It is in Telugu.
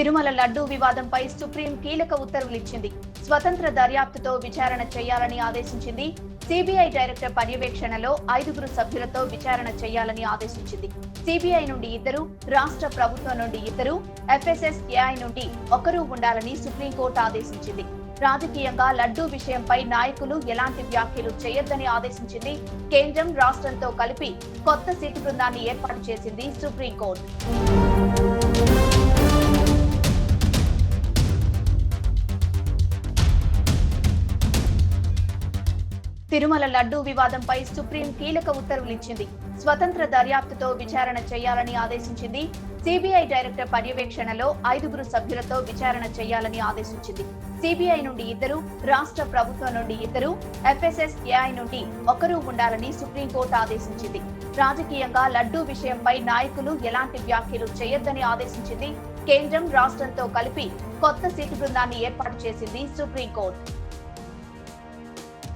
తిరుమల లడ్డూ వివాదంపై సుప్రీం కీలక ఉత్తర్వులిచ్చింది. స్వతంత్ర దర్యాప్తుతో విచారణ చేయాలని ఆదేశించింది. సిబిఐ డైరెక్టర్ పర్యవేక్షణలో ఐదుగురు సభ్యులతో విచారణ చేయాలని ఆదేశించింది. సిబిఐ నుండి ఇద్దరు రాష్ట్ర ప్రభుత్వం నుండి ఇద్దరు ఎఫ్ఎస్ఎస్ ఏఐ నుండి ఒకరు ఉండాలని సుప్రీంకోర్టు ఆదేశించింది. రాజకీయంగా లడ్డూ విషయంపై నాయకులు ఎలాంటి వ్యాఖ్యలు చేయొద్దని ఆదేశించింది. కేంద్రం రాష్ట్రంతో కలిపి కొత్త సిట్ బృందాన్ని ఏర్పాటు చేసింది సుప్రీంకోర్టు. తిరుమల లడ్డూ వివాదంపై సుప్రీం కీలక ఉత్తర్వులిచ్చింది. స్వతంత్ర దర్యాప్తుతో విచారణ చేయాలని ఆదేశించింది. సిబిఐ డైరెక్టర్ పర్యవేక్షణలో ఐదుగురు సభ్యులతో విచారణ చేయాలని ఆదేశించింది. సిబిఐ నుండి ఇద్దరు రాష్ట్ర ప్రభుత్వం నుండి ఇద్దరు ఎఫ్ఎస్ఎస్ ఏఐ నుండి ఒకరు ఉండాలని సుప్రీంకోర్టు ఆదేశించింది. రాజకీయంగా లడ్డూ విషయంపై నాయకులు ఎలాంటి వ్యాఖ్యలు చేయొద్దని ఆదేశించింది. కేంద్రం రాష్ట్రంతో కలిపి కొత్త సిట్ బృందాన్ని ఏర్పాటు చేసింది సుప్రీంకోర్టు.